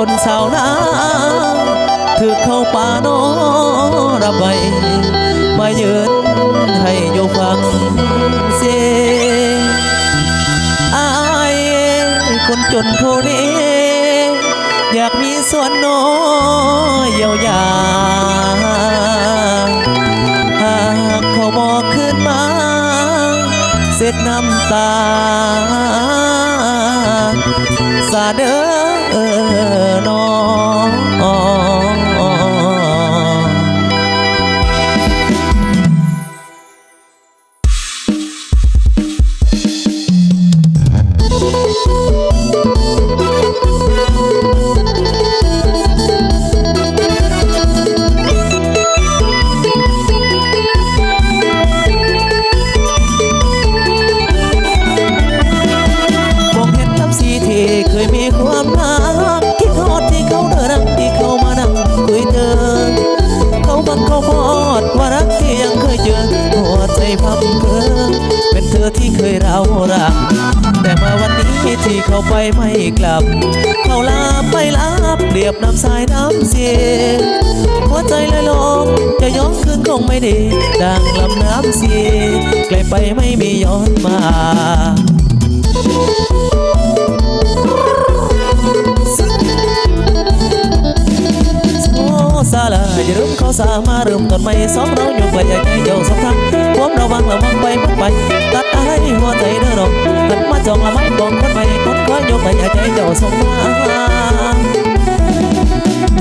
้นสาวนาถือเข้าป่าโนระบายมายืนให้อยู่ฟังเสียงอายคนจนผู้นี้อยากมีส่วนน้อยเยียวยาหากเขาบอกขึ้นมา เสร็จน้ำตา สาเด้อ ที่เคยมีความรักคิดทอดที่เขาเดินรักที่เขามาดังคุยเธอเขาบังเขาพอดว่ารัก ที่เขาไปไม่กลับ เขาลาไปลาเรียบน้ำสายน้ำเสียหัวใจลอยลงจะย้อนคืนคงไม่ดีดังลำน้ำเสียไกลไปไม่มีย้อนมาโอ้ซาลาอย่าลืมเขาสามาเริ่มต้นใหม่สองเราอยู่ไปใหญ่ใจเจ้าสองทางความระวังระวังไปมันไป ตัดอะไรหัวใจเด้อรองหันมาจองละไม้บอกคน ยอยู่ไปใหญ่ใจเจ้าส่งมา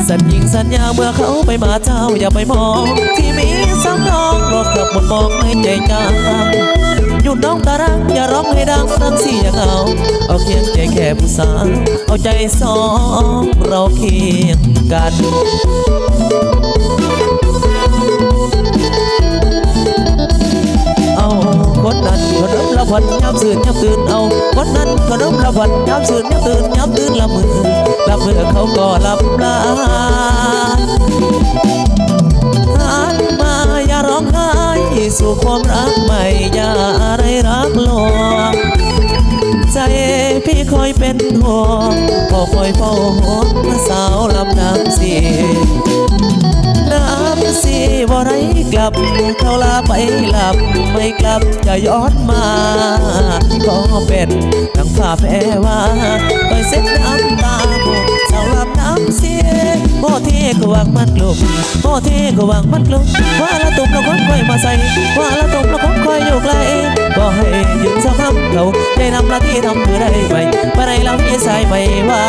สัญญิงสัญญาเมื่อเขาไปมาเจ้าอย่าไปมอง ที่มีสำรองรถกับหมดมองในใจจางหยุดน้องตารักอย่าร้องให้ดังรักเสียงเอาเอาเคียงใจแค่ผู้สาวเอาใจสองเราเคียงกัน วันย้ำสื่นย้ำตื่นเอาคนนั้นคนนั้นละวันย้ำสื่นย้ำตื่นย้ำตื่นละมือละมือเขาก็ลับลาหันมาอย่าร้องไห้สู่ความรักใหม่อย่าอะไรรักหลวงใจพี่คอยเป็นห่วงพอคอยเฝ้าห่วงสาวลำน้ำเสียน้ำสีบ่ไรกลับเขาลาไปหลับ ไม่กลับจะย้อนมาก็เป็นดังฝ่าแพ้ว่าไปเส้นน้ำตาบกสาวลำน้ำเสียโมที่ก็วางมันกลุ่มโมที่ก็วางมันกลุ่มว่าละตุ่มละคนค่อยมาใส่ว่าละตุ่มละคนค่อยอยู่ไกลก็ให้ยืนสักคำเขาได้นำหน้าที่ทำคือได้ไหมเมื่อไรเรามีสายไม่ว่า